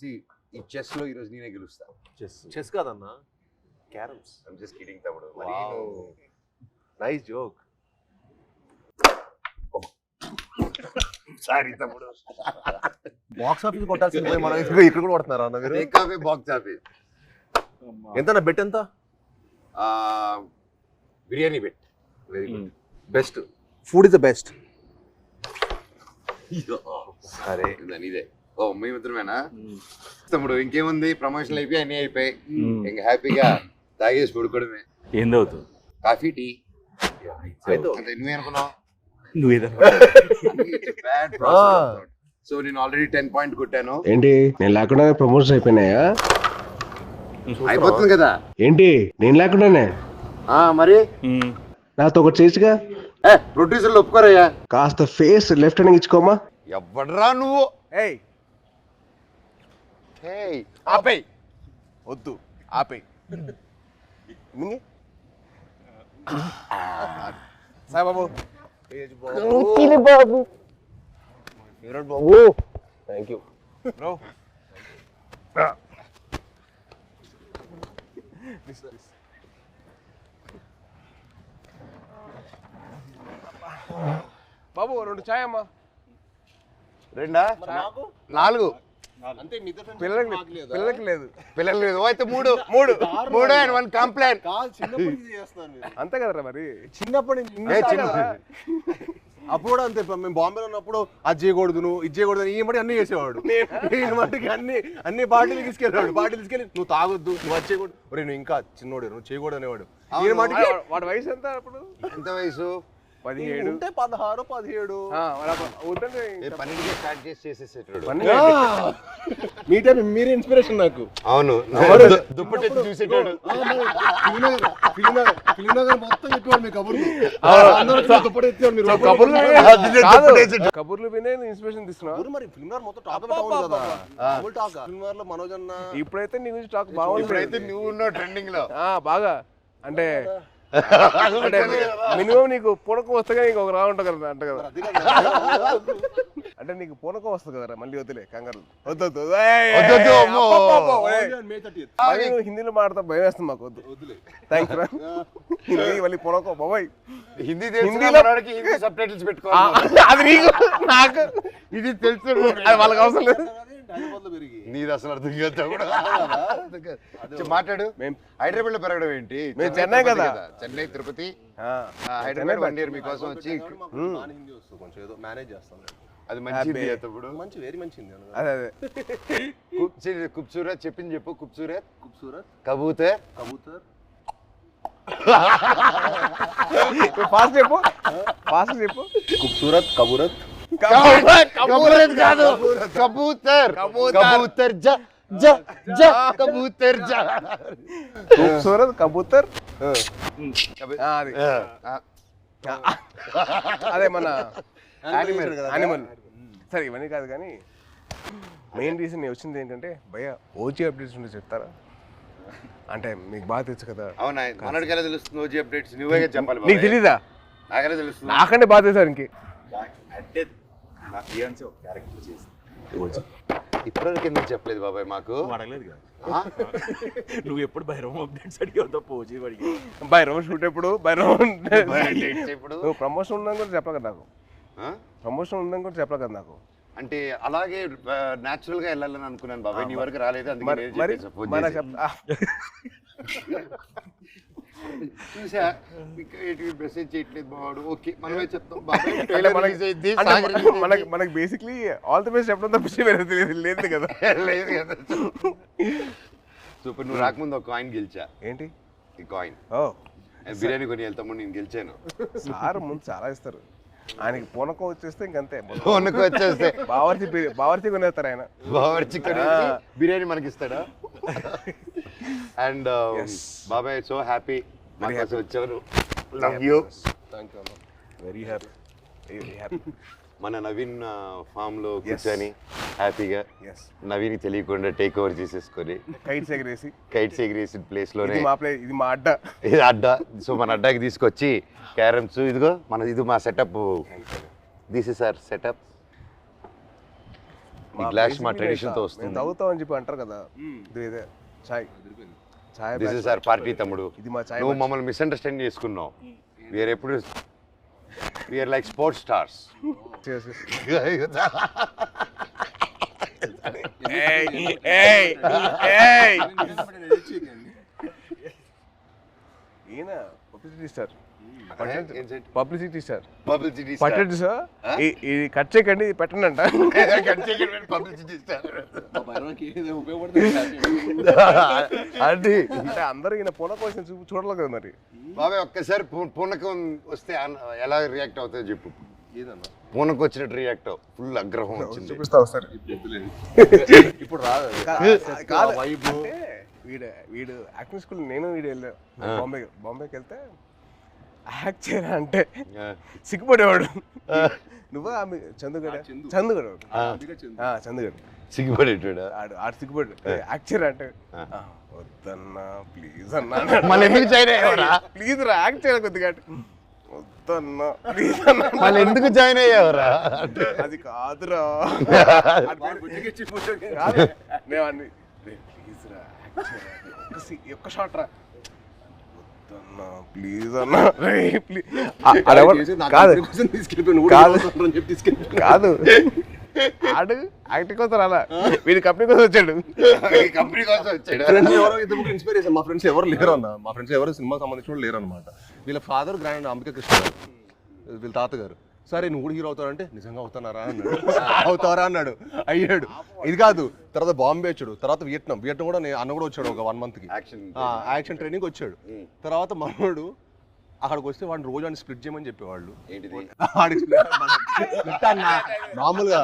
See, ఈ చెస్లో ఈరోజు నేనే గెలుస్తా. చెస్. చెస్ కాదన్నా క్యారమ్స్. ఐమ్ జస్ట్ కిడింగ్ తమ్ముడు. మరి నైస్ జోక్. సారీ తమ్ముడు. బాక్స్ ఆఫీస్ కొట్టాల్సింది పోయి మనం ఇక్కడ ఇక్కడ కూడా కొడుతున్నారు అన్న మీరు? టేక్ ఆఫ్ బాక్స్ ఆఫీస్ ఎంత బెట్ ఎంత? Biryani bet. Very good best food is the best సరే ఇదే ఓ మీ మిత్రమేనా? తమ్ముడు ఇంకేముంది? ప్రమోషన్లు అయిపోయి అన్ని అయిపోయి ఇంకా హ్యాపీగా తాగేసి పడుకోవడమే. ఏందవుతుంది కాఫీ టీ. అంటే నువ్వే అనుకున్నావు. సో నేను ఆల్రెడీ టెన్ పాయింట్ కొట్టాను. ఏంటి? నేను లేకుండానే ప్రమోషన్ అయిపోయినాయా? అయిపోతుంది కదా. ఏంటి? నేను లేకుండానే? ఆ మరి? నాతో ఒకటి చేయొచ్చుగా ఏ ప్రొడ్యూసర్లు ఒప్పుకోరయ్యా. కాస్త ఫేస్ లెఫ్ట్ హ్యాండ్ ఇచ్చుకోమా? ఎవడరా నువ్వు? ఏయ్ హేయ్ ఆపేయ్. వద్దు ఆపేయ్. మింగి Sai Babu Babu. Favourite Babu? Thank you bro. బాబు రెండు ఛాయ్ అమ్మా. రెండా? నాలుగు. అంతే పిల్లలకి పిల్లలకి లేదు. పిల్లలు లేదు. ఓ, అయితే మూడు. మూడు. మూడు అండ్ వన్ కంప్లైంట్. అంతే కదరా మరి? చిన్నప్పటి. అప్పుడు అంతే మేము బాంబేలో ఉన్నప్పుడు అది చేయకూడదు నువ్వు ఇది చేయకూడదు ఈ మట్టి అన్ని చేసేవాడు. ఈ మట్టికి అన్ని అన్ని పార్టీలు తీసుకెళ్ళాడు పార్టీలు తీసుకెళ్ళి నువ్వు తాగొద్దు నువ్వు అది చేయకూడదు. నువ్వు ఇంకా చిన్నోడు నువ్వు చేయకూడదు అనేవాడు. వాడి వయసు ఎంత అప్పుడు? ఎంత వయసు? పదిహేడు. ఉంటే పదహారు పదిహేడు. ఏ పన్నెండుకే స్టార్ట్ చేసి చేసేసేటాడు. మీ టైం మీరే ఇన్స్పిరేషన్ నాకు. అవును. దుప్పటి చూసేటాడు. మొత్తం చెప్పేవాడు మీ కబుర్లు. కబుర్లు వినే ఇన్స్పిరేషన్ తీసుకున్నావు మరి? ఫిల్మ్ మొత్తం టాక్ కదా. డబుల్ టాక్ ఫిల్మ్లో మనోజ్ అన్న. ఇప్పుడైతే నీ గురించి టాక్ బాగుంది. ఇప్పుడైతే నువ్వు ఉన్నావు ట్రెండింగ్లో. ఆ, బాగా. అంటే మినిమం నీకు పూనకం వస్తే కానీ ఇంకొక రా ఉంటుంది కదా అంట కదా. కాదు. అంటే నీకు పూనకం వస్తుంది కదరా మళ్ళీ వద్దులే కంగారు. వద్దు వద్దు వద్దొద్దు, అమ్మో. May 30th. మళ్ళీ నువ్వు హిందీలో మాట్లాడతా భయం వేస్తుంది మాకు వద్దు. థ్యాంక్స్ రా. హిందీ మళ్ళీ పూనకం బాబాయ్. హిందీ హిందీలో- హిందీ సబ్ టైటిల్స్ ఆ, పెట్టుకోవాలి అది నీకు నాకు. ఇది తెలుసు. అది వాళ్ళకి అవసరం లేదు. నీది అసలు అర్థం కాదు కూడా మాట్లాడు. మేం- హైదరాబాద్లో పెరగడం ఏంటి? మేము చెన్నై కదా. చెన్నై తిరుపతి. హైదరాబాద్ వన్ ఇయర్ మీకోసం వచ్చి కొంచెం ఏదో మేనేజ్ చేస్తాం. అది మంచి అబ్బే. తప్పుడు మంచి వెరీ మంచి హిందీ అన్న. అదే అదే. చెప్పింది చెప్పు కుబ్సూరత్ ఖూబ్సూరత్ కబూతర్. కబూతర్. ఫాస్ట్ చెప్పు. ఫాస్ట్ చెప్పు. ఖూబ్సూరత్ కబూరత్. కబూతర్. కాదు. కబూతర్. కబూతర్. జ జ జ కబూతర్ జ. ఖూబ్సూరత్ కబూతర్? అదే. మన యానిమల్ యానిమల్ సరే ఇవన్నీ కాదు కానీ మెయిన్ రీజన్ వచ్చింది ఏంటంటే భయ ఓజీ అప్డేట్స్ ఉంటే చెప్తారా? అంటే మీకు బాగా తెలుసు కదా. అవునా? మనడికి తెలుస్తుంది ఓజీ అప్డేట్స్ నువ్వే చెప్పాలి నీకు తెలీదా? నాకనే తెలుస్తుంది. నాకంటే బాగా తెలుసు ఇంకే. అంటే నా ఫియాన్సీ ఒక క్యారెక్టర్ చేసి ఇప్పటివరకు ఎందుకు చెప్పలేదు బాబాయ్ మాకు? నువ్వు అడగలేదు కదా? నువ్వు ఎప్పుడు భైరవం అప్డేట్స్ అడిగావు తప్ప ఓజీ అడిగి బైరవం షూట్ ఎప్పుడు? ఇప్పుడు నువ్వు ప్రమోషన్ ఉందని కూడా చెప్పలే కదా నాకు? ప్రమోషన్ ఉందని కూడా చెప్పలే కదా నాకు. అంటే అలాగే నాచురల్గా వెళ్ళాలని అనుకున్నాను బాబాయ్. నీ వరకు రాలేదు అందుకే మరి చేసి. ఏంటి మెసేజ్ చేయట్లేదు బావాడు ఓకే మనమే చెప్తాం. మనకి-. మనకి బేసిక్లీ ఆల్ ది బెస్ట్ చెప్పడం తెలియదు. లేదు కదా. లేదు కదా. సూపర్ నువ్వు రాకముందు ఒక కాయిన్ గెలిచా. ఏంటి? ఈ కాయిన్ ఓ. బిర్యానీ కొని వెళ్తాము నేను గెలిచాను. సార్ ముందు చాలా ఇస్తారు. ఆయనకి పూనకం వచ్చేస్తే ఇంకంతే. ఫోన్కి వచ్చేస్తే. బావర్చి బావర్చి కొనేస్తారు ఆయన. బావర్చి బిర్యానీ మనకి ఇస్తాడా అండ్ బాబాయ్ సో హ్యాపీ. వచ్చావు love you thank you very happy very happy మన నవీన్ ఫామ్లో కూర్చొని హ్యాపీగా నవీన్ తెలియకుండా టేక్ ఓవర్ చేసేసుకొని కైట్స్ ఎగరేసి. కైట్స్ ఎగిరేసిన ప్లేస్లోనే మా ప్లే ఇది మా అడ్డ. ఇది అడ్డా. సో మన అడ్డాకి తీసుకొచ్చి క్యారమ్స్ ఇదిగో మన ఇది మా setup this is our setup మా glass మా tradition తో వస్తుంది. తాగుతామని చెప్పి అంటారు కదా. ఇది ఇదే. చాయ్. Chai this is our party తమ్ముడు. ఇది మా చాయ్ నువ్వు మమ్మల్ని మిస్అండర్స్టాండ్ చేసుకున్నావు. వీఆర్ ఎప్పుడు వీఆర్ లైక్ స్పోర్ట్స్ స్టార్స్ ఈయన publicity star publicity star publicity పట్టండి సార్ ఇది కట్ చేయకండి ఇది పెట్టండి అంట పబ్లిసిటీ అది అంటే అందరూ ఈయన పొల కోసం చూ చూడాలి కదా మరి. బాబాయ్ ఒక్కసారి పూనకం వస్తే ఎలా రియాక్ట్ అవుతుందో చెప్పు. ఏదన్నా? పూనకం వచ్చినట్టు రియాక్ట్ అవు. ఫుల్ అగ్రహం వచ్చింది. చూపిస్తా ఒకసారి ఇప్పుడు రాదు కాదు వీడు వీడు యాక్టింగ్ స్కూల్ నేను వీడు వెళ్ళా. బాంబే బాంబేకి వెళ్తే యాక్ట్ చేయరా అంటే. సిగ్గుపడేవాడు. నువ్వు ఆమె చందుగడ. చందుగడ చందుగడ. సిగ్గుపడేటాడా? ఆడు ఆడు సిగ్గుపడు. యాక్ట్ చేయరా అంటే? "ఆ, వద్దన్నా ప్లీజ్ అన్నా మళ్ళీ ఎందుకు జాయిన్ అయ్యావరా? ప్లీజ్ రా యాక్ట్ చేయాలి కొద్దిగా వద్దన్నా ప్లీజ్ అన్నా మళ్ళీ ఎందుకు జాయిన్ అయ్యావరా? అది కాదురా. అన్ని ప్లీజ్ రా. ఒక్క షాట్ రా. ప్లీజ్ అన్నా. కాదు. ఆడు యాక్టింగ్ కోసం రాలా. వీడి కంపెనీ కోసం వచ్చాడు. కంపెనీ కోసం వచ్చాడు. ఎవరో ఇద్దరు ముగ్గురు ఇన్స్పైరేషన్ మా ఫ్రెండ్స్ ఎవరు లేరు అన్న. మా ఫ్రెండ్స్ ఎవరు సినిమా సంబంధించిన వాళ్ళు లేరు అనమాట వీళ్ళ ఫాదర్ గ్రాండ్ అంబికా కృష్ణ గారు. వీళ్ళ తాతగారు. సరే నువ్వు కూడా హీరో అవుతావంటే నిజంగా అవుతున్నారా అన్నాడు. అవుతారా అన్నాడు. అయ్యాడు. ఇది కాదు తర్వాత బాంబే వచ్చాడు. తర్వాత వియట్నాం. వియట్నాం కూడా నే- అన్న కూడా వచ్చాడు ఒక వన్ మంత్కి యాక్షన్ యాక్షన్ ట్రైనింగ్ వచ్చాడు. తర్వాత మనోడు అక్కడికి వస్తే వాడిని రోజు అని స్ప్లిట్ చేయమని చెప్పేవాళ్ళు. మామూలుగా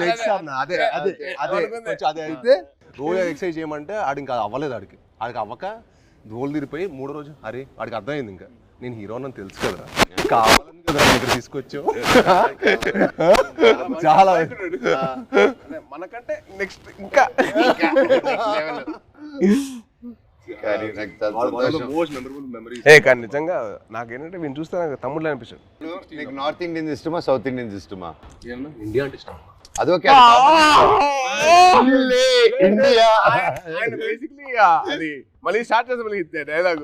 లెగ్స్ అన్న అదే అదే అదే కొంచెం అదే అయితే రోజు ఎక్సర్సైజ్ చేయమంటే ఆడు ఇంకా అవ్వలేదు ఆడికి. ఆడికి అవ్వక రోల్ తిరిగిపోయి మూడో రోజు అరే వాడికి అర్థమైంది ఇంకా. నేను హీరో అని తెలుసు కదరా. కావాలని కదా ఇక్కడ తీసుకొచ్చావు. చాలా మనకంటే నెక్స్ట్ ఇంకా. ఏ కానీ నిజంగా నాకేంటంటే వీళ్ళు చూస్తే నాకు తమ్ముళ్ళు అనిపించాడు నీకు నార్త్ ఇండియన్స్ ఇష్టమా సౌత్ ఇండియన్స్ ఇష్టమా ఇండియా అంటే ఇష్టం అదొకే ఇండియా. ఆయన బేసిక్లీ అది మళ్ళీ స్టార్ట్ చేస్తే మళ్ళీ డైలాగ్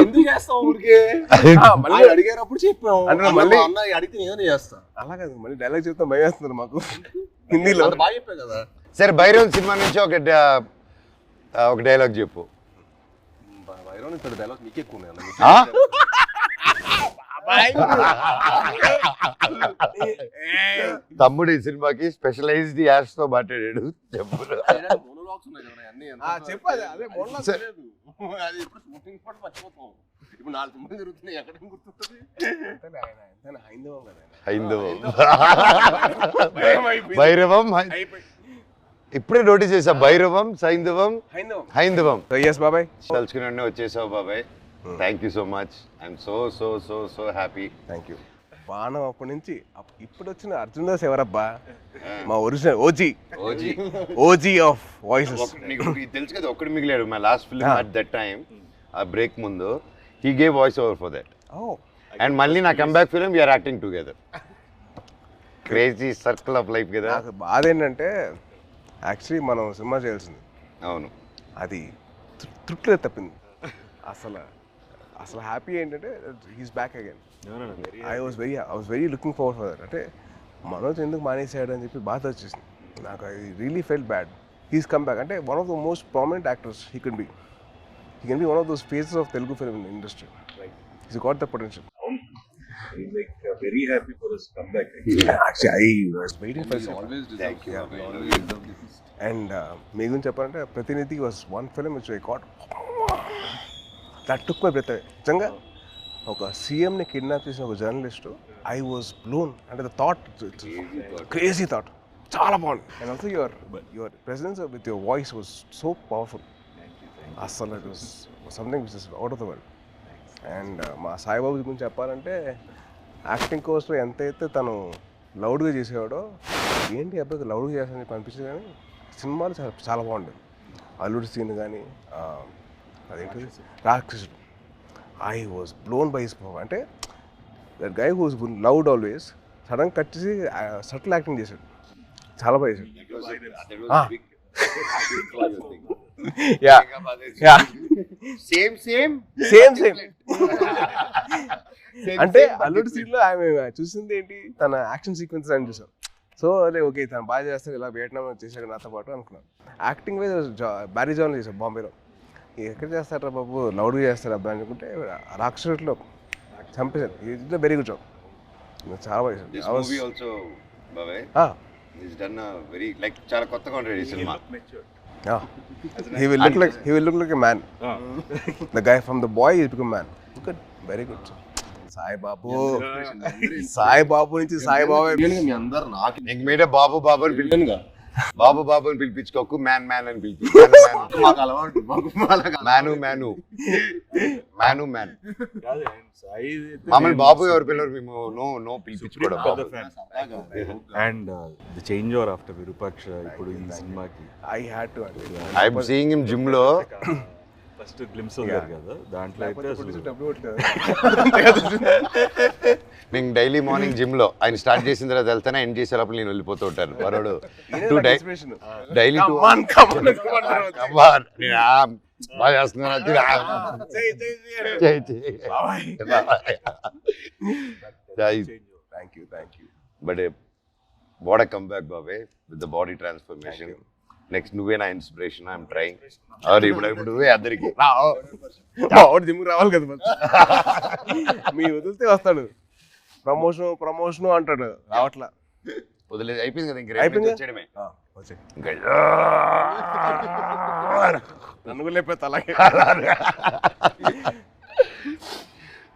ఎందుకు చేస్తావు ఊరికే? మళ్ళీ చెప్పాం అంటే అన్న, మళ్ళీ- అన్న అడిగితే నేనే చేస్తా. అలా కాదు మళ్ళీ డైలాగ్ చెప్తే భయం వేస్తున్నారు మాకు. హిందీలో. బాగా చెప్పా కదా. సరే భైరవ్ సినిమా నుంచి ఒక ఒక డైలాగ్ చెప్పు. ఇక్కడ డైలాగ్ నీకే ఎక్కువ? తమ్ముడు ఈ సినిమాకి స్పెషలైజ్డ్ యాడ్స్తో మాట్లాడాడు. చెప్పు Monologues ఉన్నాయి కదా, అన్నీ ఎంత- ఆ, చెప్పు అది, అదే మొన్న సరే. తెలియదు. అది ఎప్పుడు shooting కూడా మర్చిపోతాం. ఇప్పుడు నాలుగు సినిమాలు జరుగుతున్నాయి ఎక్కడ గుర్తుంటుంది? అంతేలే ఆయన, అంతేలే, హైందవం కదా ఆయన. హైందవం. భయం అయిపోయింది. భైరవం హై- అయిపోయి- ఇప్పుడే నోటీస్ చేసా భైరవం సైంధవం హైందవం. హైందవం. ఎస్ బాబాయ్. తలుచుకుని వచ్చేసావు బాబాయ్. Thank you so much I'm so so so so happy thank you బాణం అప్పటి నుంచి ఇప్పుడు వచ్చిన అర్జున్ దాస్ ఎవరబ్బా? మా original OG OG OG of voices నీకు తెలుసు కదా ఒక్కడు మిగిలాడు my last film. At that time ఆ బ్రేక్ ముందు. He gave voice over for that oh and మళ్ళీ నా comeback film we're acting together crazy circle of life కదా. నాకు బాధ ఏంటంటే యాక్చువల్లీ మనం సినిమా చేయాల్సింది. అవును. అది తృ- తృప్తిలో తప్పింది. అసలు అసలు హ్యాపీ ఏంటంటే he's back again I was very I was very looking for that అంటే మనోజ్ ఎందుకు మానేసాడు అని చెప్పి బాధ వచ్చేసింది. నాకు I really felt bad he's come back అంటే one of the most prominent actors he can be he can be one of those faces of Telugu film industry he's got the potential He's like uh, very happy for his comeback. Actually, I was waiting for this. always Thank you. deserve- always deserve this. And మీ గురించి చెప్పాలంటే Prathinidhi was one film which I that took my breath నిజంగా ఒక సీఎంని kidnap చేసిన ఒక journalist I was blown అంటే the thought crazy thought చాలా బాగుంది. And also your your presence with your voice was so powerful అస్సలు it was something which is out of the world and మా సాయిబాబు గురించి చెప్పాలంటే యాక్టింగ్ కోర్స్లో ఎంతైతే తను లౌడ్గా చేసేవాడో ఏంటి ఈ అబ్బాయికి లౌడ్గా చేస్తానని చెప్పి అనిపించింది కానీ సినిమాలు చాలా చాలా బాగుండేది అల్లుడి సీన్ కానీ అదేంటి Rakshasudu. I was blown by his అంటే that guy who's loud always sudden cut చేసి సటిల్ యాక్టింగ్ చేశాడు. చాలా బాగా చేశాడు. Yeah yeah same same same same అంటే అల్లుడు సీన్లో ఆమె చూసింది ఏంటి? తన యాక్షన్ సీక్వెన్స్ అని చూసాం. సో అదే ఓకే తను బాగా చేస్తాడు ఇలా వియట్నాం చేశాడు నాతో పాటు అనుకున్నాను యాక్టింగ్ వైజ్ బ్యారీ జాన్ చేశాడు బాంబేలో ఎక్కడ చేస్తారా బాబు? లౌడ్గా చేస్తాడు అబ్బాయి అనుకుంటే రాక్షసులో చంపేశాడు. ఇది వెరీ గుడ్ జాబ్ చాలా బాగా వెరీ లైక్ చాలా కొత్తగా ఉంటుంది ఈ cinema. He will look like he will look like a man the guy from the boy is become man good very good Sai Babu Sai Babu నుంచి సాయి బాబు మీ అందరు నాకు ఇంక మీరే బాబు బాబు అని పిలిచి తెలియనుగా. బాబు బాబు అని పిలిపించుకోకు మ్యాన్ మ్యాన్ అని పిలిపి మాకు అలవాటు మాకు అలాగా. మ్యాను మ్యాను మ్యాను మమ్మల్ని బాబు ఎవరి పిల్లలు మేము no no పిలిపించుకోవడం. And the change over after Virupaksha ఇప్పుడు ఈ సినిమాకి. I had to I'm seeing him జిమ్లో. ఫస్ట్ గ్లిమ్స్ వదిలేరు కదా? దాంట్లో అయితే అసలు మేము డైలీ మార్నింగ్ జిమ్లో ఆయన స్టార్ట్ చేసిన తర్వాత వెళ్తానే ఎండ్ చేసేటప్పుడు నేను వెళ్ళిపోతూ ఉంటాను. వరోడు టూ డై డైలీ టూ బాగా you but what come back బాబే with the body transformation next నువ్వే నా ఇన్స్పిరేషన్ ఐఎమ్ ట్రైంగ్ ఆర్ ఇప్పుడు ఇప్పుడు నువ్వే అందరికి జిమ్కి రావాలి కదా. మీ వదిలితే వస్తాడు. ప్రమోషన్ ప్రమోషన్ అంటాడు. రావట్లా. వదిలేదు అయిపోయింది కదా ఇంక అయిపోయింది. వచ్చేయడమే. నన్ను లేకపోతే అలాగే.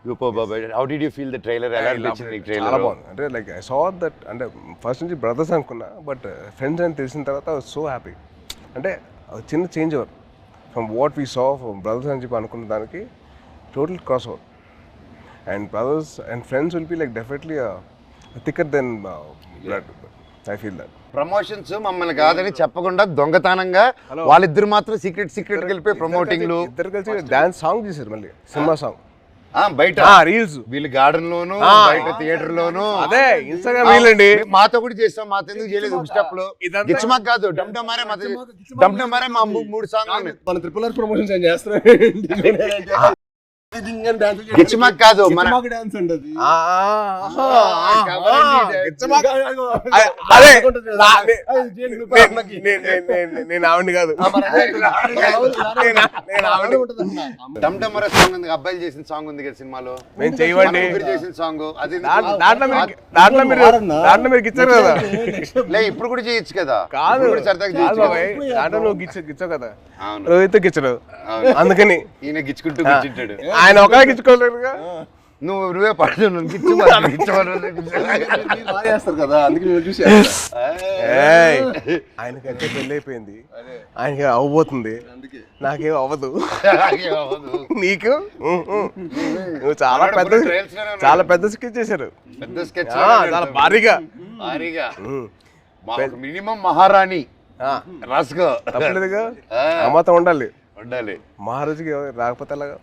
బాబాయ్ how did you feel the trailer ఎలా అనిపించింది ట్రైలర్ బాగుంది. అంటే లైక్ ఐ సా దట్ అంటే ఫస్ట్ నుంచి బ్రదర్స్ అనుకున్నా బట్ ఫ్రెండ్స్ అని తెలిసిన తర్వాత సో హ్యాపీ అంటే చిన్న change over from what we saw from brothers అని చెప్పి అనుకున్న దానికి total cross over and brothers and friends will be like definitely thicker than blood I feel that promotions మమ్మల్ని కాదని చెప్పకుండా దొంగతనంగా వాళ్ళిద్దరు మాత్రం సీక్రెట్ సీక్రెట్ వెళ్ళిపోయి ప్రమోటింగ్లు ఇద్దరు కలిసి డాన్స్ సాంగ్ చేశారు మళ్ళీ. సినిమా సాంగ్ ఆ, బయట. రీల్స్ వీళ్ళు గార్డెన్ లోను. బయట థియేటర్ లోను. అదే ఇన్స్టాగ్రామ్ రీల్ అండి. మాతో కూడా చేస్తాం మాతో ఎందుకు చేయలేదు స్టెప్లో. ఇదంతా- గిచ్చమాక్ కాదు డమ్ డమ్ మారే మాతో డమ్ డమ్ మారే మా మూ- మూడు సాంగ్ మన ట్రిపుల్ ఆర్ ప్రమోషన్స్ ఏం గిచ్చమాక్ కాదు మన డాన్స్ అది నేను ఆవిడ కాదు. సాంగ్ ఉంది అబ్బాయిలు చేసిన సాంగ్ ఉంది కదా సినిమాలో? మేము చేయవండి. చేసిన సాంగ్ అది దాంట్లో మీరు దాంట్లో మీరు దాంట్లో మీరు గిచ్చారు కదా. లే ఇప్పుడు కూడా చేయొచ్చు కదా. కాదు. దాంట్లో నువ్వు గిచ్చ గిచ్చావు కదా. అవును. రోహిత్ గిచ్చడు. అవును. అందుకని. ఈయన గిచ్చుకుంటూ కూర్చుంటాడు. ఆయన ఒకలా గిచ్చుకోలేరుగా నువ్వు నువ్వే పడుతు గిచ్చు బాగా చేస్తారు కదా అందుకే నేను చూసి ఏయ్, ఆయనకైతే పెళ్ళి అయిపోయింది. ఆయనకి అవ్వబోతుంది. నాకేం అవ్వదు. నీకు. నువ్వు. చాలా పెద్ద చాలా పెద్ద స్కెచ్ చేశారు. పెద్ద స్కెచ్ ఆ, చాలా భారీగా. భారీగా. మినిమం మహారాణి. ఆ, రాసుకో. తప్పలేదుగా. ఆ, అమ్మతం ఉండాలి. ఉండాలి. మహారాజుకి రాకపోతే ఎలాగా?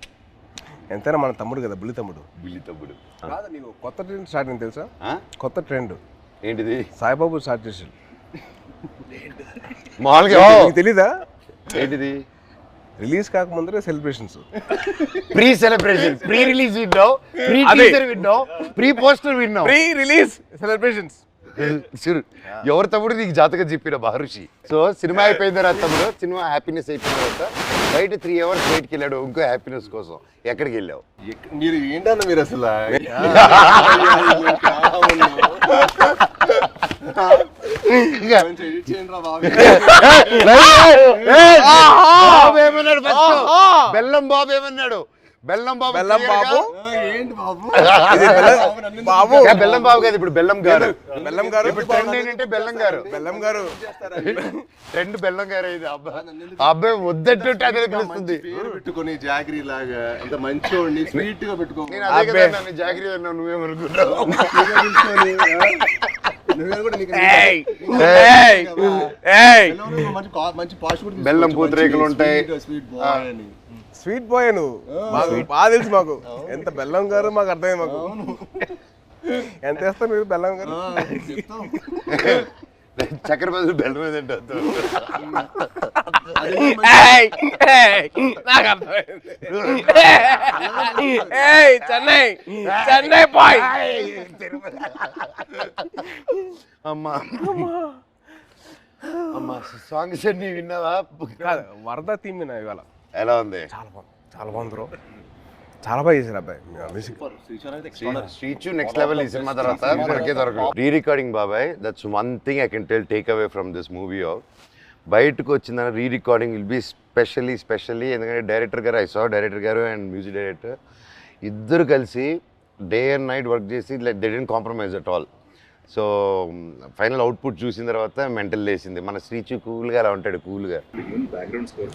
ఎంతైనా మన తమ్ముడు కదా బుల్లి తమ్ముడు. బిల్లి తమ్ముడు. కాదు నీకు కొత్త ట్రెండ్ స్టార్ట్ అయింది తెలుసా? కొత్త ట్రెండ్ ఏంటిది? సాయిబాబు స్టార్ట్ చేశాడు. మామూలుగా నీకు తెలీదా? ఏంటిది? Release కాకముందరే celebrations. Pre celebration pre release విన్నావు ప్రీ. టీజర్ విన్నావు ప్రీ పోస్టర్ విన్నావు. ప్రీ రిలీజ్ సెలబ్రేషన్స్ చూడు ఎవరి తమ్ముడు నీకు జాతకం చెప్పిన మహర్షి? సో సినిమా అయిపోయిన తర్వాత తమ్ముడు సినిమా హ్యాపీనెస్ అయిపోయిన తర్వాత బయట త్రీ అవర్స్ బయటికి వెళ్ళాడు ఇంకో హ్యాపీనెస్ కోసం. ఎక్కడికి వెళ్ళావు? మీరు ఏంటన్న మీరు అసలు? బెల్లం బాబు ఏమన్నాడు? బెల్లం బాబు బెల్లం బాబు? ఏంటి బాబు? ఇది బెల్లం- బాబు ఏ, బెల్లం బాబు కాదు ఇప్పుడు బెల్లం గారు. బెల్లం గారు? ఇప్పుడు ట్రెండ్ ఏంటంటే బెల్లం గారు. బెల్లం గారు. ట్రెండ్ బెల్లం గారు ఇది అబ్బాయి అబ్బాయి వద్దట్టుంటే అదే పిలుస్తుంది. పెట్టుకొని జాగిరి లాగా అంత మంచోడిని స్వీట్గా పెట్టుకో నేను అదే కదా. నన్ను జాగ్రత్త అన్నావు నువ్వేమనుకున్నావు నువ్వే కూడా నీకు ఏయ్. ఏయ్. ఏయ్. పిల్లలు మంచి బెల్లం పూతరేకులు ఉంటాయి. స్వీట్ బాయ్ అని స్వీట్ బాయ్ నువ్వు. మాకు బాగా తెలుసు మాకు. ఎంత బెల్లం గారు మాకు అర్థమైంది మాకు. ఎంత వేస్తారు మీరు బెల్లం గారు? చక్కెర బదులు బెల్లం మీద నాకు అర్థమైంది. చెన్నై చెన్నై బాయ్. అమ్మా. అమ్మా సాంగ్స్ అన్ని విన్నావా? వరద థీమ్ నా ఇవాళ. ఎలా ఉంది? చాలా బాగుంది. చాలా బాగుంది బ్రో. చాలా బాగా చేశారు అబ్బాయి. నెక్స్ట్ లెవెల్ ఈ సినిమా తర్వాత మనకే దొరకదు. రీ రికార్డింగ్ బాబాయ్. That's one thing I can tell take away from this movie of బయటకు వచ్చిన re recording will be specially specially ఎందుకంటే డైరెక్టర్ గారు ఐ సా డైరెక్టర్ గారు అండ్ మ్యూజిక్ డైరెక్టర్ ఇద్దరు కలిసి డే అండ్ నైట్ వర్క్ చేసి like they didn't compromise at all so final output చూసిన తర్వాత మెంటల్ లేసింది మన శ్రీచు కూల్గా అలా ఉంటాడు కూల్గా. బ్యాక్గ్రౌండ్ స్కోర్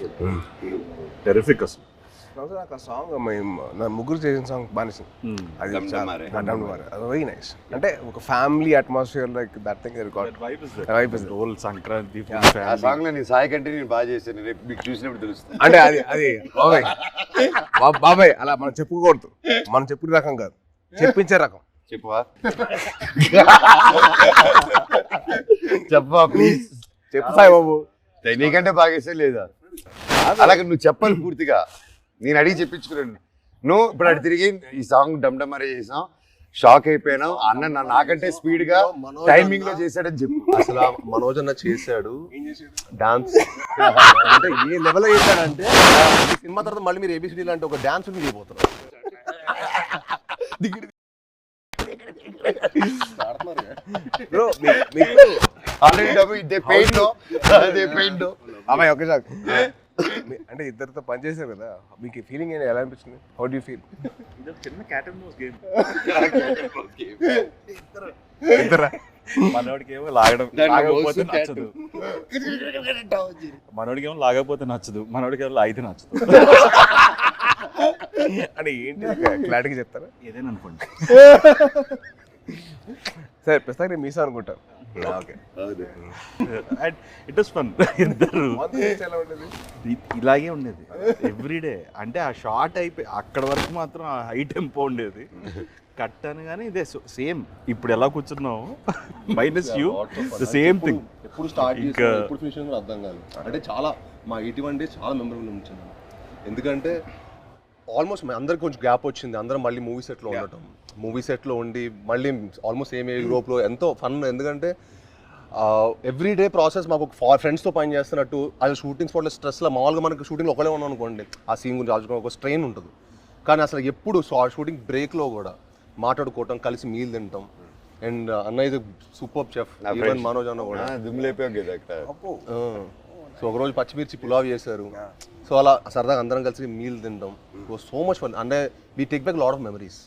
టెరిఫిక్ అసలు. నాకు ఆ సాంగ్ నా ముగ్గురు చేసిన సాంగ్ బానిసింది. అది. అది వెరీ నైస్ అంటే ఒక family atmosphere like that thing Vibe is role Sankranti ఆ సాంగ్లో నేను సాయి కంటే నేను బాగా చేశాను. రేపు మీకు చూసినప్పుడు తెలుస్తుంది. అంటే అది అది బాబాయ్. బాబాయ్ అలా మనం చెప్పుకోకూడదు. మనం చెప్పుకునే రకం కాదు. చెప్పించే రకం. చెప్పవా? చెప్పవా ప్లీజ్ చెప్పు. సాయి బాబు. నీకంటే బాగా వేసే లేదా? అలాగే నువ్వు చెప్పాలి పూర్తిగా. నేను అడిగి చెప్పించుకున్నాను. నువ్వు ఇప్పుడు అటు తిరిగి ఈ సాంగ్ డమ్ డమ్ అరే చేసాం. షాక్ అయిపోయినావు అన్న నాకంటే స్పీడ్గా టైమింగ్లో చేశాడని చెప్పు. అసలు ఆ మనోజ్ అన్న చేశాడు. డాన్స్. అంటే ఏ లెవెల్ చేశాడంటే సినిమా తర్వాత మళ్ళీ మీరు ఏబిసిడి లాంటి ఒక డాన్స్ మీరు చేయబోతున్నారు. బ్రో మీకు ఆల్రెడీ డబ్బు ఇదే పెయిన్లో. అదే పెయిన్లో. బాబాయ్ ఒకే సార్ అంటే ఇద్దరితో పనిచేశారు కదా మీకు ఫీలింగ్ ఏంటి? ఎలా అనిపించింది? హౌ డూ ఫీల్ చిన్న క్యాట్ అండ్ మౌస్ గేమ్ ఇద్దరా? మనోడికి ఏమో లాగడం లాగకపోతే. నచ్చదు. మనోడికి ఏమో లాగకపోతే నచ్చదు మనోడికి ఏమో లాగితే నచ్చదు. అంటే ఏంటి? క్లారిటీగా చెప్తారా? ఏదైనా అనుకోండి సరే ప్రస్తుతానికి మీసా అనుకుంటాను okay and it was fun ఇద్దరు. ఎలా ఉండేది? ఇ- ఇలాగే ఉండేది. ఎవ్రీడే అంటే ఆ షార్ట్ అయిపోయి అక్కడ వరకు మాత్రం ఆ హై టెంపో ఉండేది. కట్ అనగానే ఇదే సేమ్ ఇప్పుడు ఎలా కూర్చున్నావు? Minus you the same thing ఎప్పుడు స్టార్ట్ ఎప్పుడు ఫినిష్ కూడా అర్థం కాదు. అంటే చాలా మా ఎయిటీ వన్ డేస్ చాలా మెమరబుల్ ఉంచింది ఎందుకంటే ఆల్మోస్ట్ అందరికి కొంచెం గ్యాప్ వచ్చింది. అందరం మళ్ళీ మూవీ సెట్లో ఉండటం. మూవీ సెట్లో ఉండి మళ్ళీ ఆల్మోస్ట్ సేమ్ యూరోప్లో ఎంతో ఫన్ ఎందుకంటే ఎవ్రీ డే ప్రాసెస్ మాకు ఫార్ ఫ్రెండ్స్తో పని చేస్తున్నట్టు అది షూటింగ్ స్పాట్లో స్ట్రెస్లో మామూలుగా మనకి షూటింగ్లో ఒకటే ఉన్నాం అనుకోండి ఆ సీన్ గురించి ఆలోచుకుని ఒక స్ట్రెయిన్ ఉంటుంది. కానీ అసలు ఎప్పుడు షూటింగ్ బ్రేక్లో కూడా మాట్లాడుకోవటం కలిసి మీల్ తింటాం అండ్ అన్న ఇది సూపర్ చెఫ్ ఈవెన్. మనోజ్ అన్న కూడా. సో ఒకరోజు పచ్చిమిర్చి పులావ్ చేశారు. సో అలా సరదాగా అందరం కలిసి మీల్ తింటాం సో మచ్ ఫన్ అంటే we take back lot of memories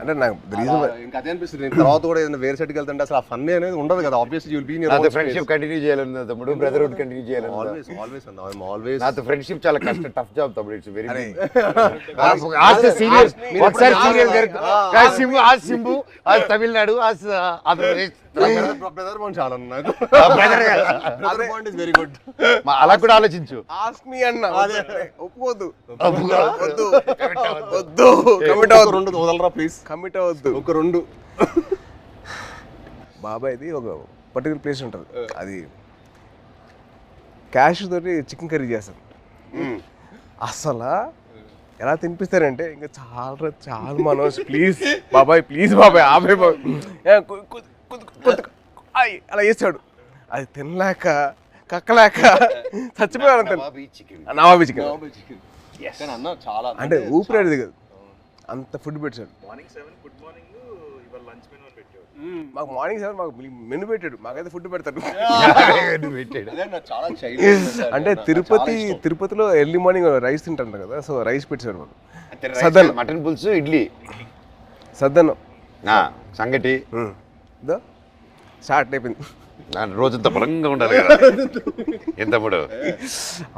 అంటే నాకు రీజన్ ఇంకా అదే అనిపిస్తుంది. నేను తర్వాత కూడా ఏదైనా వేరే సెట్కి వెళ్తుంటే అసలు ఆ ఫన్ అనేది ఉండదు కదా. ఆబ్వియస్లీ యూల్ బీ నాతో ఫ్రెండ్షిప్ కంటిన్యూ చేయాలన్నా తమ్ముడు. బ్రదర్హుడ్ కంటిన్యూ చేయాలన్నా ఆల్వేస్ ఆల్వేస్ అన్న ఐఎమ్ ఆల్వేస్ నాతో ఫ్రెండ్షిప్ చాలా కష్టం. టఫ్ జాబ్ తమ్ముడు. ఇట్స్ వెరీ సీరియస్ ఒకసారి సీరియల్ సింబు ఆ సింబు ఆ తమిళనాడు ఆ స- ఆంధ్రప్రదేశ్ బ్రదర్ బాండ్ చాలా నాకు. Brother brother bond is very good అలా కూడా ఆలోచించు. ఆస్క్ మీ అన్న. ఒప్పుకోవద్దు. అబ్బుగా. వద్దు. వద్దు. కమిట్ అవ్వద్దు. రెండు వదలరా ప్లీజ్ కమిట్ అవ్వద్దు. ఒక రెండు. బాబాయ్ది ఒక పర్టికులర్ ప్లేస్ ఉంటుంది. అది క్యాష్ తోటి చికెన్ కర్రీ చేస్తారు. అసలు ఎలా తినిపిస్తారంటే ఇంకా చాలా చాలా మనోజ్ ప్లీజ్ బాబాయ్ ప్లీజ్ బాబాయ్ ఆబాయ్ బాబాయ్. ఆయ్, అలా చేస్తాడు. అది తినలేక కక్కలేక చచ్చిపోయాడు అంతే. నవాబీ చికెన్. చాలా అంటే ఊపిరాడు దిగదు అంత ఫుడ్ పెట్టాడు. Morning seven good morning lunch menu పెట్టాడు మాకు మార్నింగ్ సెవెన్ మాకు మెను పెట్టాడు. మాకైతే ఫుడ్ పెడతాడు. పెట్టాడు. అంటే తిరుపతి తిరుపతిలో ఎర్లీ మార్నింగ్ రైస్ తింటారు కదా సో రైస్ పెట్టారు మాకు. సదన్. మటన్ పులుసు ఇడ్లీ. సద్దన్నం ఆ, సంగటి. ఇదో స్టార్ట్ అయిపోయింది. రోజంతా బలంగా ఉండాలి కదా. ఎంత తమ్ముడు?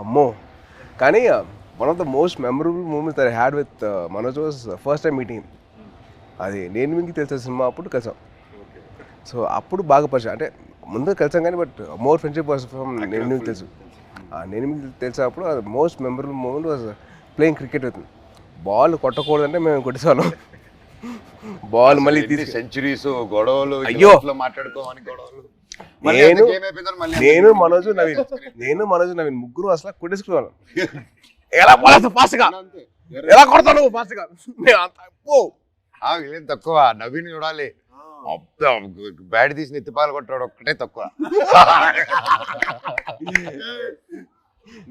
అమ్మో. కానీ one of the most memorable moments that had with Manoj was first time meeting అది నేను మీకు తెలిసిన సినిమా అప్పుడు కలిసాం. సో అప్పుడు బాగా పరిచయం. అంటే ముందు కలిసాం కానీ but more friendship was from నేను మీకు తెలుసు. ఆ నేను మీకు తెలిసినప్పుడు అది most memorable moment was playing cricket with ball కొట్టకూడదంటే మేము కొట్టేసాను బాల్ మళ్ళీ తీసి సెంచురీస్ గొడవలు అయ్యో. మాట్లాడుకోమని గొడవలు. నేను నేను మనోజు నవీన్ నేను మనోజు నవీన్ ముగ్గురు అసలు కొట్టేసుకున్నాను ఎలా పోలేదు ఫాస్ట్గా? ఎలా కొడతావు నువ్వు ఫాస్ట్గా? నేను తక్కువ. నవీన్ చూడాలి. బ్యాట్ తీసి ఎత్తిపాలు కొట్టాడు ఒక్కటే తక్కువ.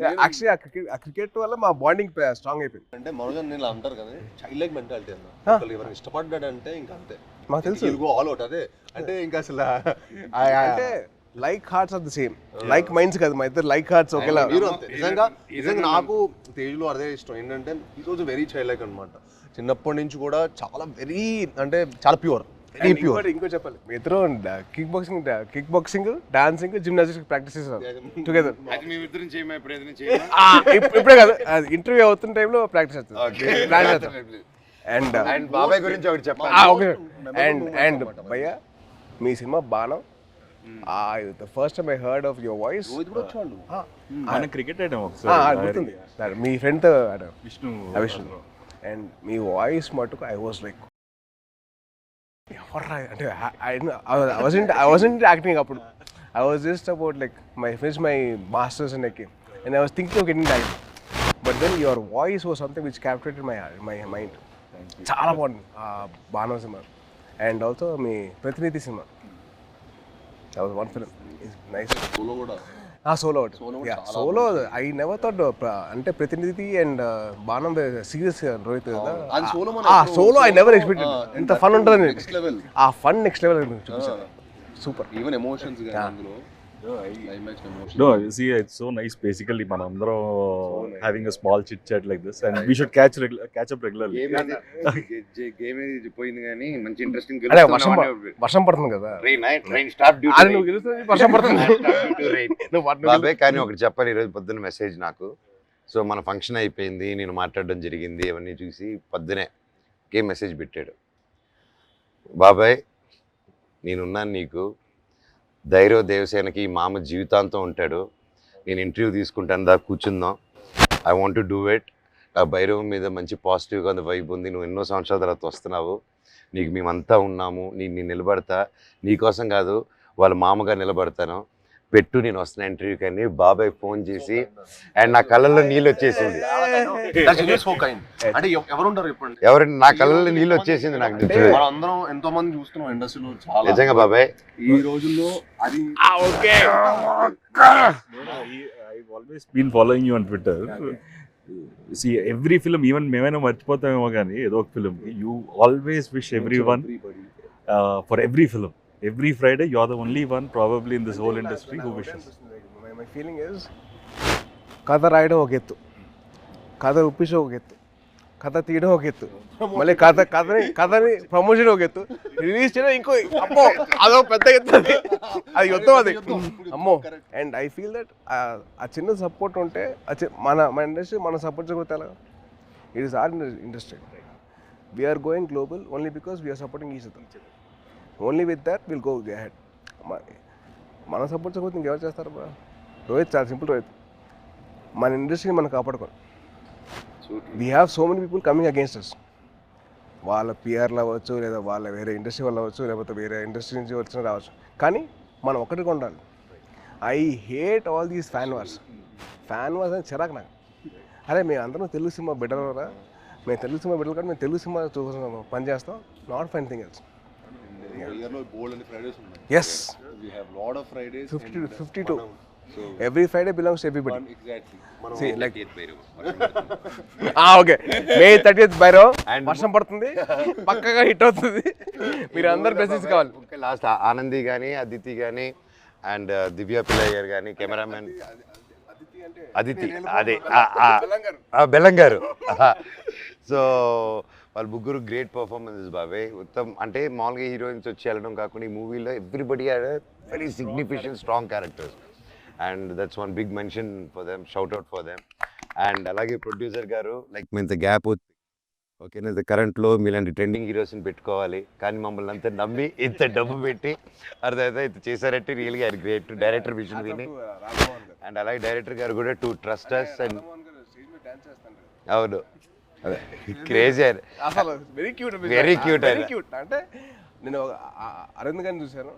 యాక్చువల్లీ ఆ క్రికెట్ ఆ క్రికెట్ వల్ల మా బాండింగ్ స్ట్రాంగ్ అయిపోయింది. అంటే మనోజన్ నేను అంటారు కదా చైల్డ్ లైక్ మెంటాలిటీ అన్న ఎవరైనా ఇష్టపడ్డాడంటే ఇంకా అంతే. మాకు తెలుసు. గో ఆల్ అవుట్ అదే. అంటే ఇంకా అసలు అంటే like hearts are the same like minds కదా మా ఇద్దరు లైక్ హార్ట్స్ ఒకేలా. నిజంగా నిజంగా నాకు తేజ్లో అదే ఇష్టం. ఏంటంటే ఈ రోజు వెరీ చైల్డ్ లైక్ అనమాట చిన్నప్పటి నుంచి కూడా చాలా వెరీ అంటే చాలా ప్యూర్ ఇంకో చెప్పాలి. మీ ఇద్దరు kick boxing kick boxing dancing gymnastics practice చేస్తారు టుగెదర్ ఇప్పుడు కాదు. ఇంటర్వ్యూ అవుతున్న టైంలో ప్రాక్టీస్ అవుతుంది అండ్ అండ్ బాబాయ్ గురించి ఒకటి చెప్పాలి అండ్ అండ్ భయ్య మీ cinema Baanam. The first time I heard of your voice ఆయన క్రికెట్ గుర్తుంది. మీ ఫ్రెండ్తో ఆడారు విష్ణు అండ్ మీ వాయిస్ మటుకు ఐ వాజ్ లైక్ ఎవర్రా? అంటే I wasn't I wasn't acting అప్పుడు. I was just about like my finish my masters and like and I was thinking of getting diet but then your voice was something which captivated my my mind చాలా బాగుంది బాణం సినిమా. And also me Prathinidhi cinema. One film nice solo solo ఒకటి. Solo I never thought అంటే Prathinidhi and బాణం serious Rohit కదా. Solo I never expected ఆ, ఇంత fun ఉంటుంది. ఆ fun next level super even emotions అందులో. No, see, it's so nice. Basically, మనందరం having a small chit chat like this, and we should catch regular, catch up regularly. Game ఏది పోయింది కానీ మంచి ఇంట్రెస్టింగ్ వర్షం ప- వర్షం పడుతుంది కదా? ట్రైన్ ట్రైన్ స్టాప్ అది నువ్వు గెలుస్తుంది వర్షం పడుతుంది. నువ్వు వాటిని బాబాయ్ కానీ ఒకటి చెప్పాలి ఈరోజు పొద్దున్న మెసేజ్ నాకు. సో మన ఫంక్షన్ అయిపోయింది నేను మాట్లాడడం జరిగింది అవన్నీ చూసి పొద్దునే కే మెసేజ్ పెట్టాడు. బాబాయ్ నేనున్నాను నీకు. ధైర్య దేవసేనకి మామ జీవితాంతం ఉంటాడు. నేను ఇంటర్వ్యూ తీసుకుంటాను దా కూర్చుందాం. I want to do it ఆ భైరవ్ మీద మంచి పాజిటివ్గా ఉంది వైబ్ ఉంది. నువ్వు ఎన్నో సంవత్సరాల తర్వాత వస్తున్నావు. నీకు మేమంతా ఉన్నాము. నీ నేను నిలబడతా. నీకోసం కాదు వాళ్ళ మామగా నిలబడతాను. పెట్టు నేను వస్తున్నా ఇంటర్వ్యూ కానీ బాబాయ్ ఫోన్ చేసి అండ్ నా కళ్ళల్లో నీళ్ళు వచ్చేసింది. సో అంటే ఎవరు ఎవరు నా కళ్ళల్లో నీళ్ళు వచ్చేసింది నాకు అందరం ఎంతో మంది చూస్తున్నాం ఇండస్ట్రీలో చాలా. నిజంగా బాబాయ్. ఈ రోజుల్లో అది okay you on Twitter. See, every film, even మేమైనా మర్చిపోతామేమో కానీ ఏదో ఒక film you always wish everyone for every film every Friday you are the only one probably in this whole industry who wishes my feeling is కథ రాయడం ఒక ఎత్తు. కథ ఒప్పించడం ఒక ఎత్తు. కథ తీయడం ఒక ఎత్తు. మళ్ళీ కథ కథని కథని ప్రమోషన్ ఒక ఎత్తు. రిలీజ్ చేయడం ఇంకో అమ్మో అదో పెద్ద ఎత్తు అది. అది యుద్ధం అది. అమ్మో. అండ్ ఐ ఫీల్ దట్ ఆ చిన్న సపోర్ట్ ఉంటే మన మన ఇండస్ట్రీ మన సపోర్ట్ చేయకపోతే ఎలా? It is our industry we're going global only because we're supporting each other only with that will go head మనం సపోర్ట్ చేయకపోతే ఇంకెవరు చేస్తారు బా రోహిత్ చాలా సింపుల్ రోహిత్. మన ఇండస్ట్రీని మనం కాపాడుకోవాలి. We have so many people coming against us వాళ్ళ పిఆర్లు అవ్వచ్చు లేదా వాళ్ళ వేరే ఇండస్ట్రీ వాళ్ళు అవ్వచ్చు లేకపోతే వేరే ఇండస్ట్రీ నుంచి వచ్చిన రావచ్చు. కానీ మనం ఒకటిగా ఉండాలి. I hate all these fan wars fan wars అని చిరాకు నాకు. అరే మేము అందరం తెలుగు సినిమా బెటరా మేము తెలుగు సినిమా బెటర్ కానీ మేము తెలుగు సినిమా చూస్తున్నాం పని చేస్తాం not fine thing else is fifty fifty to every Friday belongs to everybody like okay May thirty బైరో వర్షం పడుతుంది. పక్కగా హిట్ అవుతుంది. మీరు అందరు బ్లెస్సింగ్స్ కావాలి. లాస్ట్ ఆనంది కానీ అదితి కానీ అండ్ దివ్య పిల్లయ్య గారు కానీ కెమెరామెన్ అదితి అదే బెల్లం గారు. సో వాళ్ళ ముగ్గురు గ్రేట్ పర్ఫార్మెన్సెస్ బాబాయ్ ఉత్తమ్ అంటే మామూలుగా హీరోయిన్స్ వచ్చి వెళ్ళడం కాకుండా ఈ మూవీలో everybody had very significant strong characters and that's one big mention for them shout out for them and అలాగే ప్రొడ్యూసర్ గారు లైక్ మీ ఇంత గ్యాప్ ఓకేనా కరెంట్లో మీలాంటి ట్రెండింగ్ హీరోస్ని పెట్టుకోవాలి. కానీ మమ్మల్ని అంతా నమ్మి ఇంత డబ్బు పెట్టి అర్థమైతే ఇంత చేశారంటే రియల్గా ఆయన గ్రేట్ డైరెక్టర్ విజన్ విని. అండ్ అలాగే డైరెక్టర్ గారు కూడా టు ట్రస్ట్ అస్ అండ్ అవును. అదే క్రేజీ అసలు very cute Very cute very. Cute అంటే నేను అరవింద్ గారిని చూశాను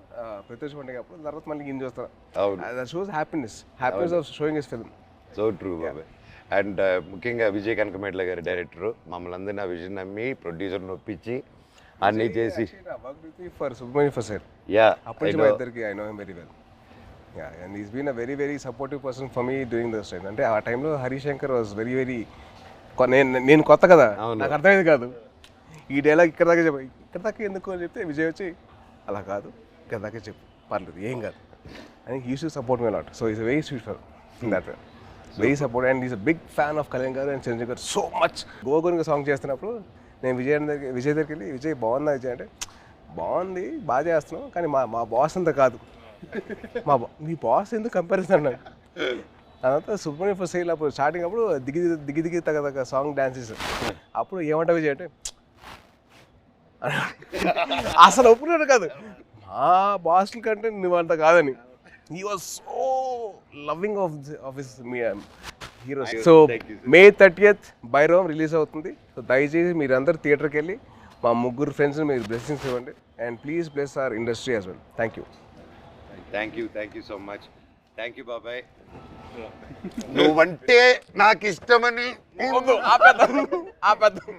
ప్రత్యక్ష పండుగ అప్పుడు తర్వాత మళ్ళీ ఈయన చూస్తాను. అవును. Shows happiness happiness of showing is film so true బాబాయ్. అండ్ ముఖ్యంగా విజయ్ కనకమేట్ల గారి డైరెక్టర్ మమ్మల్ని అందరినీ ఆ విజన్ నమ్మి ప్రొడ్యూసర్ నొప్పించి అన్నీ చేసి. For Subrahmanya for sir yeah మా ఇద్దరికి I know very well yeah and is been a very very supportive person for me this time అంటే ఆ టైంలో హరిశంకర్ వాజ్ వెరీ వెరీ నేను నేను కొత్త కదా. నాకు అర్థమైంది కాదు. ఈ డైలాగ్ ఇక్కడ దాకా చెప్ప ఇక్కడ దాకా ఎందుకు అని చెప్తే విజయ్ వచ్చి అలా కాదు ఇక్కడ దాకా చెప్పు పర్లేదు ఏం కాదు. అని used to support me not so is very sweet for that very support and is a big fan of Kalyan గారు అండ్ చంద్ర గారు సో మచ్ గురించి సాంగ్ చేస్తున్నప్పుడు నేను విజయ్ దగ్గర విజయ్ దగ్గరికి వెళ్ళి విజయ్ బాగుందా విజయ్? అంటే బాగుంది బాగా చేస్తున్నాం కానీ మా మా బాస్ అంత కాదు. మా బా- మీ బాస్ ఎందుకు కంపారిజన్ అన్నాడు? అదంతా సుబ్రహ్మణ్య ఫర్ సేల్ అప్పుడు స్టార్టింగ్ అప్పుడు దిగి దిగి దిగి తగ్గ తగ్గ సాంగ్ డాన్సెస్ అప్పుడు ఏమంటా విజయ్ అంటే అసలు ఒప్పుకున్నాడు కాదు. మా బాస్ల కంటే నువ్వు అంత కాదని. He was so loving of of his me hero so May thirtieth Bhairavam release అవుతుంది. సో దయచేసి మీరందరూ థియేటర్కి వెళ్ళి మా ముగ్గురు ఫ్రెండ్స్ని మీరు బ్లెస్సింగ్స్ ఇవ్వండి. And please bless our industry as well thank you thank you thank you so much thank you బాబాయ్ నువ్వంటే నాకు ఇష్టమని ఆపేద్దాం. ఆపేద్దాం.